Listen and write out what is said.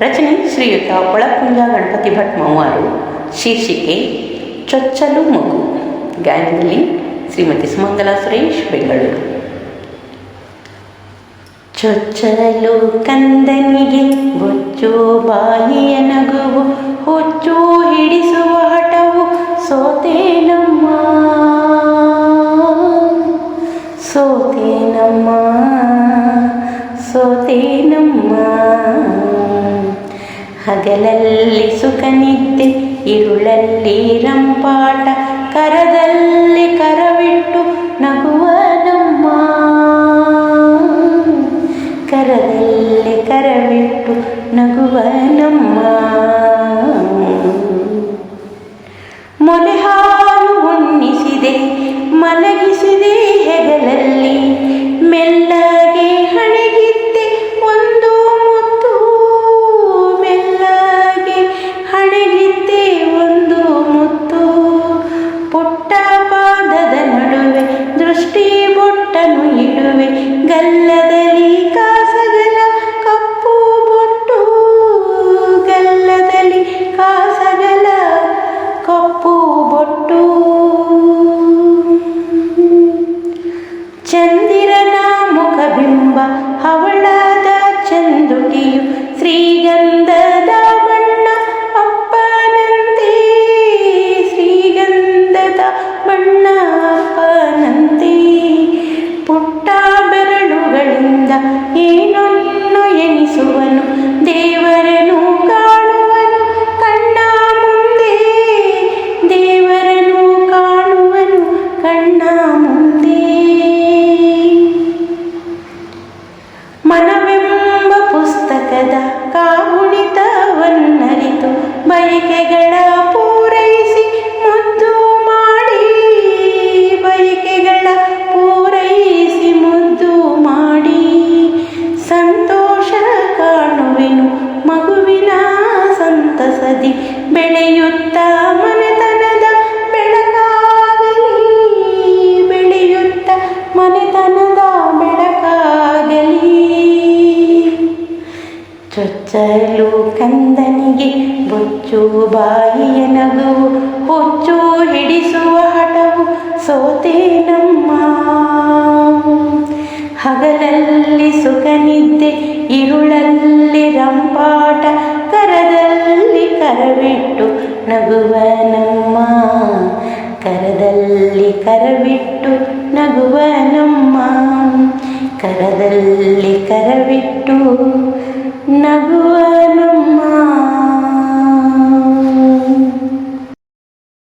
ರಚನೆ ಶ್ರೀಯುತ ಒಳಪುಂಜ ಗಣಪತಿ ಭಟ್ ಮೌವಾರು ಶೀರ್ಷಿಕೆ ಚೊಚ್ಚಲು ಮಗು, ಗಾಯನದಲ್ಲಿ ಶ್ರೀಮತಿ ಸುಮಂಗಲಾ ಸುರೇಶ್, ಬೆಂಗಳೂರು. ಚೊಚ್ಚಲು ಕಂದನಿಗೆ ಬೊಚ್ಚು ಬಾಯಿಯ ನಗುವು, ಹುಚ್ಚು ಹಿಡಿಸುವ ಹಠವು ಸೋತೇನಮ್ಮ. ಸೋತೇನಮ್ಮ ಸೋತೇನಮ್ಮ. ಹಗಲಲ್ಲಿ ಸುಖನಿದ್ದೆ ಇರುಳಲ್ಲಿ ರಂಪಾಟ ಕರದಲ್ಲಿ ಕರವಿಟ್ಟು ನಗುವನಮ್ಮ ಕರದಲ್ಲಿ ಕರವಿಟ್ಟು ನಗುವನಮ್ಮ ಮೊಲೆ ಬೊಟ್ಟನು ಇಡುವೆ. ಗಲ್ಲದಲ್ಲಿ ಕಾಸಗಲ ಕಪ್ಪು ಬೊಟ್ಟು. ಗಲ್ಲದಲ್ಲಿ ಕಾಸಗಲ ಕಪ್ಪು ಬೊಟ್ಟು. ಚಂದಿರನ ಮುಖಬಿಂಬ ಹವಳದ ಸಂತಸದಿ ಬೆಳೆಯುತ್ತ ಮನೆತನದ ಬೆಳಕಾಗಲಿ. ಬೆಳೆಯುತ್ತ ಮನೆತನದ ಬೆಳಕಾಗಲಿ. ಚೊಚ್ಚಲು ಕಂದನಿಗೆ ಬೊಚ್ಚು ಬಾಯಿಯ ನಗುವು, ಹುಚ್ಚು ಹಿಡಿಸುವ ಹಠವು ಸೋತೇನಮ್ಮ ಹಗಲಲ್ಲಿ ಸುಖ ನಿದ್ದೆ, ಇರುಳಲ್ಲಿ ಕರವಿಟ್ಟು ನಗುವನಮ್ಮ ಕರದಲ್ಲಿ ಕರವಿಟ್ಟು ನಗುವನಮ್ಮ ಕರದಲ್ಲಿ ಕರವಿಟ್ಟು